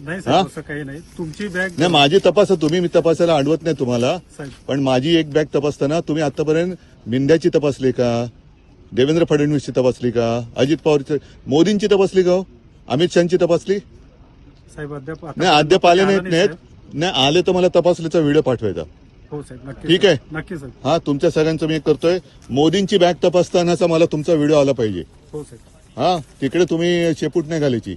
नाही? साहेब असं काही नाही. तुमची बॅग नाही माझी तपासा तुम्ही मी तपासायला अडवत नाही तुम्हाला. साहेब. पण माझी एक बॅग तपासताना तुम्ही आतापर्यंत मिंद्याची तपासली का? देवेंद्र फडणवीसची तपासली का? अजित पवारची मोदींची तपासली का हो? अमित शहाची तपासली? साहेब अद्याप आता- नाही अद्याप आले नाहीत नाही, नाहीत. साहेब. नाही आले तर मला तपासलीचा व्हिडिओ पाठवायचा. हो साहेब नक्की ठीक साहेब. आहे. नक्की साहेब. हा तुमच्या सगळ्यांचं मी एक करतोय. मोदींची बॅग तपासतानाचा मला तुमचा व्हिडिओ आला पाहिजे. हो साहेब. हा तिकडे तुम्ही शेपूट नाही घालायची.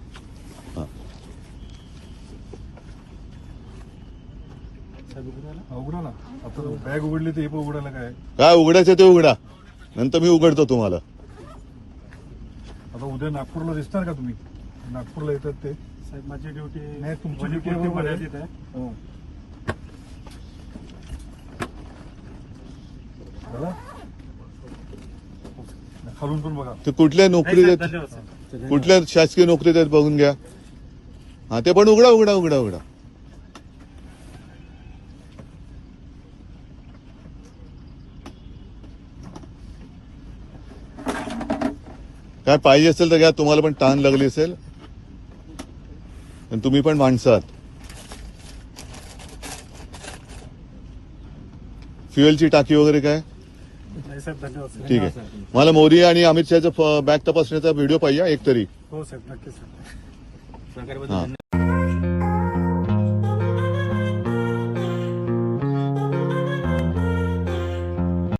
उघडा ना. आता बॅग उघडली हे पण उघडायला काय? काय उघडायचं ते उघडा. नंतर मी उघडतो तुम्हाला. आता उद्या नागपूरला दिसणार का तुम्ही? नागपूरला येतात ते. साहेब माझी ड्युटी नाही, तुमची आहे. मर्यादित आहे. हो. झालं? खालून पण बघा. ते कुठल्या नोकरी कुठल्या शासकीय नोकरी देत बघून घ्या. हा ते पण उघडा उघडा उघडा उघडा. काय पाहिजे असेल तर घ्या तुम्हाला पण ताण लागली असेल. आणि तुम्ही पण माणसं आहात फ्युएलची टाकी वगैरे काय? ठीक आहे. मला मोदी आणि अमित शहाचा बॅग तपासण्याचा व्हिडिओ पाहिजे एक तरी. हो साहेब नक्की साहेब